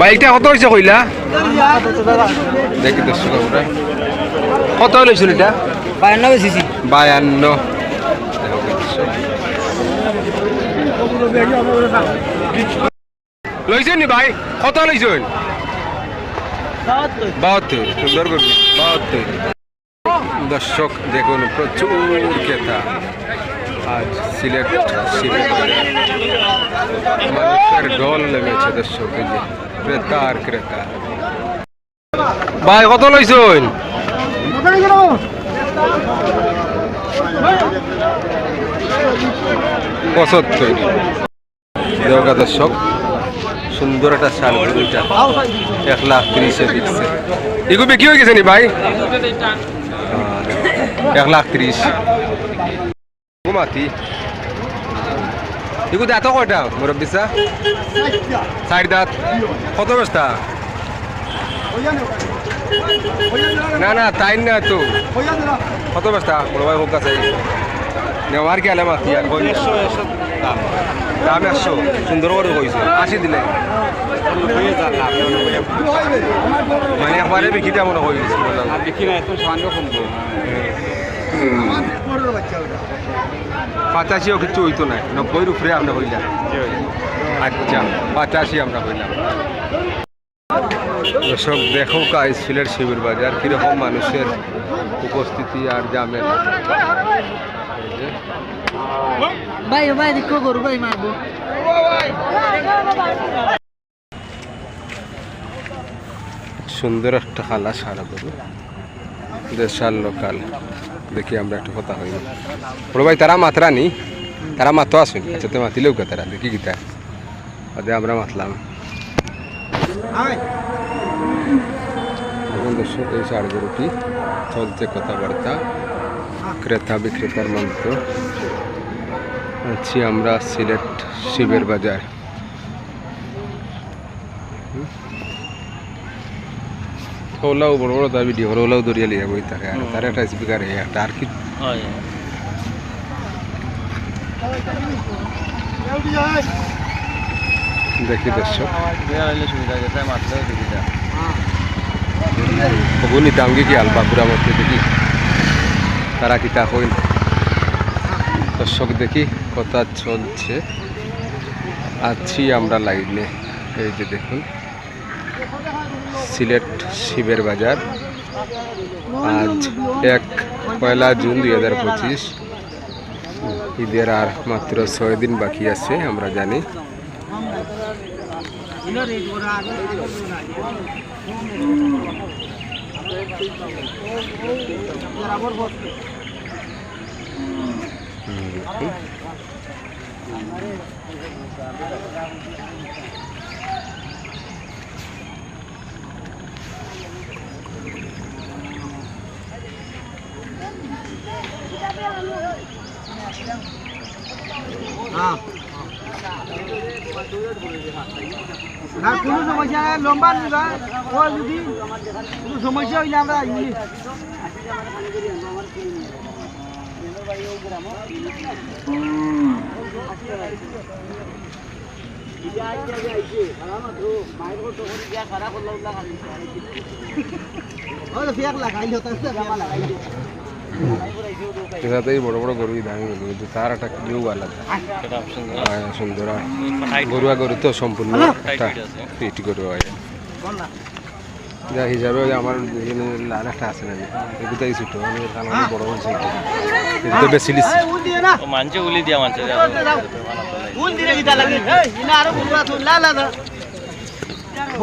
বাইকটা কত হয়েছে কইলা? দেখি দর্শক আমরা কত লইছিল এটা বায়ান্ন বায়ান্ন। লইছেন নি ভাই? কত লইছেন? বাহাত্তর। সুন্দর করবি বাহাত্তর। দর্শক দেখুন প্রচুর ক্রেতা। আজ সিলেট সিলেট। ক্রেতা আর ক্রেতা। ভাই, কত লইছেন? দর্শক, সুন্দর একটা শাল এক লাখ তিরিশে দিচ্ছে। এগুলো বিক্রি হয়ে গেছে নি ভাই? এক লাখ তিরিশ। ঘুমাতি। এগুলো এত কয়টা মুরব্বিসা চার দাঁত কত বস্তা? না না তাই না তো। কত বস্তা? বড় ভাই হোক আছে। নেওয়ার কি আলে মাতি আর দাম একশো। সুন্দর করে কইছে। আশি দিলে। মানে একবারে বিক্রিটা মনে কইছে বিক্রি না একটু সামান্য কমবো। পাঁচাশিও কিছু হইতো না নব্বইয়ের উপরে আমরা হইলাম। আচ্ছা পাঁচাশি আমরা হইলাম। দর্শক দেখো কাজ সিলেট শিবির বাজার কীরকম মানুষের উপস্থিতি আর জামের ভাই ভাই দেখো গরু ভাই মারবো। সুন্দর একটা খালা সারা করু দেশাল লোকাল। দেখি আমরা একটা কথা হইব বড় ভাই তারা মাত্রা নি? তারা মাতো আসুন। আচ্ছা তো মাতিলেও কে তারা? দেখি গীতা। আদে আমরা মাতলাম। এখন দর্শক এই সার গরুটি চলছে কথাবার্তা। ক্রেতা বিক্রেতার মন্ত্র। আছি আমরা সিলেট শিবের বাজার। ওলাও বড় বড় দাবি দিয়ে ওলাও দরিয়া লিয়ে বই থাকে আর তার একটা স্পিকার একটা আর কি? দেখি দর্শক। কবুনি দামগে কি আলবা পুরা মধ্যে দেখি? তারা কি তা হইল দর্শক দেখি কথা চলছে। আছি আমরা লাইনে এই যে দেখুন। সিলেট শিবের বাজার। আজ এক পয়লা জুন দুই হাজার পঁচিশ। ঈদের আর মাত্র ছয় দিন বাকি আছে, আমরা জানি। না কোনো সমস্যা লম্বা নিবা ও যদি। কোনো সমস্যা হইলে আমরা আইনি এটাতেই বড় বড় গরু দামি গরু কিন্তু তার একটা কিউ আলাদা সুন্দর গরুয়া গরু তো সম্পূর্ণ একটা গরু হয় যা হিসাবে আমার লাল একটা আছে না এগুলোই ছোট আমি বড় বড় ছোট এটা বেশি লিস মানছে উলি দিয়া মানছে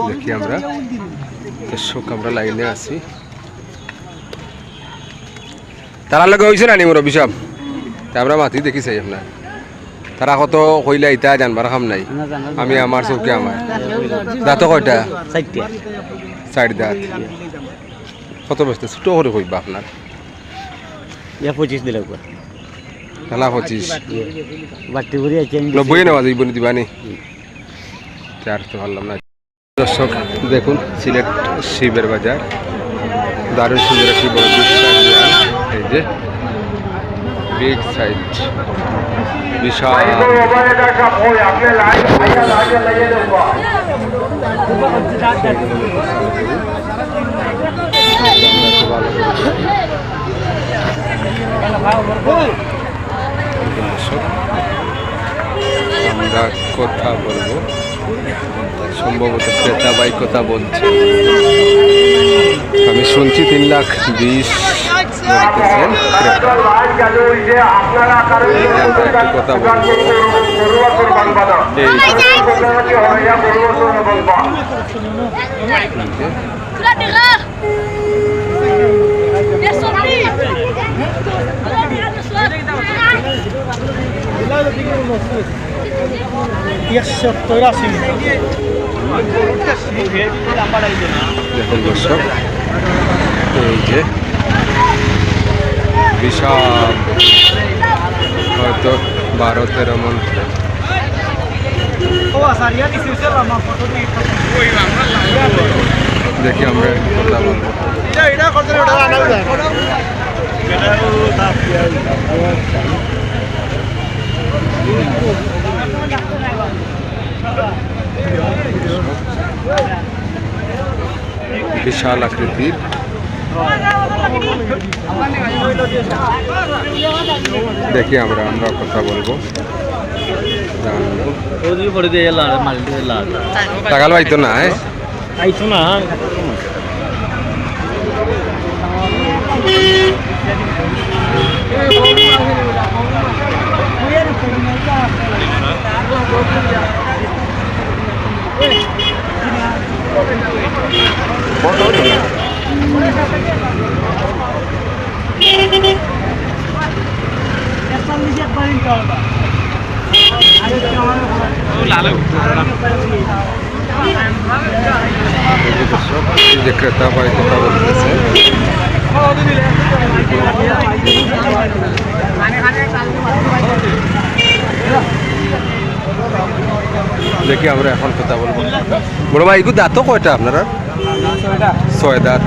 দেখি আমরা দর্শক আমরা লাইনে আছি তারা লগে হয়েছে না নি মোর অভিশাপ আমরা মাতি দেখি চাই আপনার তারা কত কইলা ইতা জানবার খাম নাই। আমি আমার চৌকি আমার দাঁত কয়টা? চার দাঁত কত বসতে? ছোট করে কইবা আপনার ইয়া পঁচিশ দিলে খেলা পঁচিশ নব্বই নেওয়া যাইব নি দিবানি। চার তো পারলাম না দর্শক দেখুন সিলেট শিবের বাজার দারুণ সুন্দর একটি বড় যে বিগ সাইজ বিশাল। আমরা কথা বলব। সম্ভবত ক্রেতা ভাই কথা বলছে। আমি শুনছি তিন লাখ বিশ বলতেছেন ক্রেতা। আমরা একটু কথা বলব এই Sudah dengar? Dia sorry. Kalau dia ada suara. দেখুন দর্শক এই যে বিশাল। হয়তো বারো তেরো মন দেখি আমরা বিশাল আকৃতির। দেখি আমরা আমরা কথা বলব। টাকাল পাইতো না হ্যাঁ? আইতো না। Thank যে দর্শক, এই যে ক্রেতা ভাই কথা বলতেছে দেখি আমরা এখন কথা বলব। বড় ভাই, এগুলো দাঁতও কয়টা আপনারা? ছয় দাঁত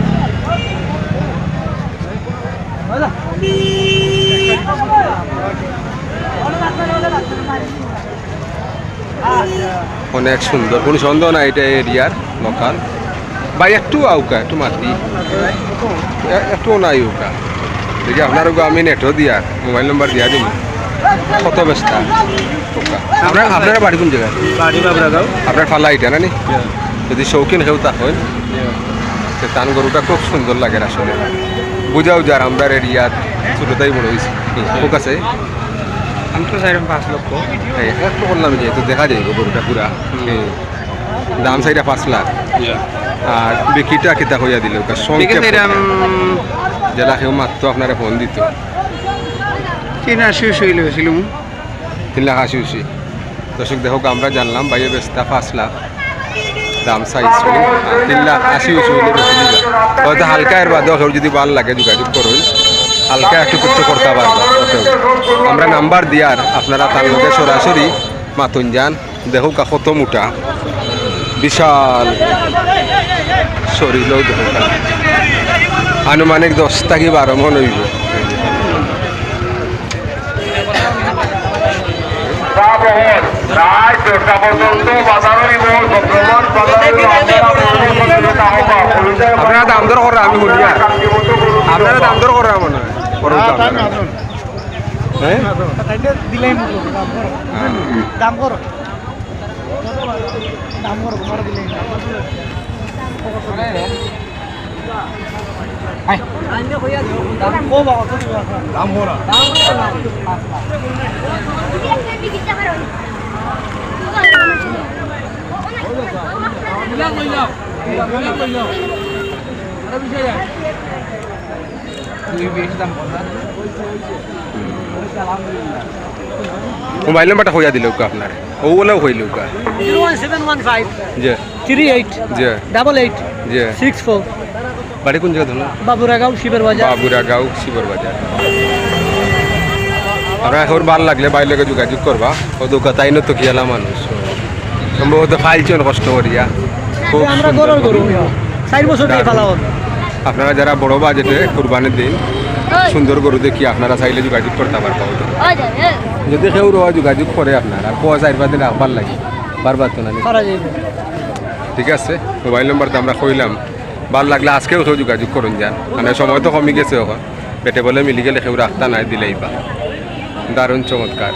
অনেক সুন্দর কোনো সন্দেহ না এটা এরিয়ার লোকাল ভাই একটু আউকা একটু মাটি। একটু নাই উকা দেখি আপনার আমি নেটও দিয়া মোবাইল নাম্বার দিয়া দিন কত ব্যস্ত? আপনার আপনারা বাড়ি কোন জায়গায়? আপনার ফালা এটা না নি? যদি শৌখিন কেউ তা হয়। সে তান গরুটা খুব সুন্দর লাগে আসলে। বুঝাও যার আমরা এরিয়ার ছোটটাই বড় হয়েছে ঠিক আছে আমি তো চাইলাম পাঁচ লক্ষ দেখা যাইব গরুটা পুরা। দাম চাইটা পাঁচ লাখ। আর বিক্রিটা কিতা হইয়া দিল? ঠিক আছে এরম জেলা কেউ মাত্র আপনারা ফোন দিত। তিন আশি শুই লেগেছিলাম তিন লাখ আশি উশি। দর্শক দেখো আমরা জানলাম বাইরে বেচতা পাঁচ লাখ। দাম তিন লাখ আশি উশি হইলে হয়তো হালকা এর কেউ যদি ভালো লাগে যোগাযোগ করুন। হালকা একটু কিছু করতে পারবা আমরা নাম্বার দিয়ার, আপনারা তার লগে সরাসরি মাতুন যান দেখো কত মোটা। বিশাল শরীরও দেখো আনুমানিক দশ থাকি বারো মন হইব। আপনারা দাম দর করা আমি বলি আপনারা দাম দর করা মনে হয় হ্যাঁ দিলাই দাম করো। দাম করো তোমার দিলাই দাম করা। মোবাইল নাম্বারটা হইয়া দিল আপনার। ওগুলোও হইল বাড়ি কোন জায়গা ধরুন বাবুরাগাঁও শিবের বাজার বাবুরা গাঁও শিবর বাজার আপনার এখন ভালো লাগলে বাইরে যোগাযোগ করবা। ও দোকা তাই তো কিয়ালা মানুষ। সম্ভবত ফাইলছেন কষ্ট করিয়া। খুব আমরা গরুর গরু। চার বছর দিয়ে ফেলা হবে আপনারা যারা বড় বাজেটে কুরবানির দিন সুন্দর গরু দেখি আপনারা চাইলে যোগাযোগ করতে পারবা। যদি কেউ রোয়া যোগাযোগ করে আপনার আর পয়সা চার দিন রাখবার লাগে বারবার তো না ঠিক আছে মোবাইল নম্বরটা আমরা কইলাম। ভালো লাগলে আজকেও কেউ যোগাযোগ করুন যান। মানে সময় তো কমে গেছে এখন পেটে বলে মিলি গেলে কেউ রাখতা নাই দিলেই বা। দারুণ চমৎকার।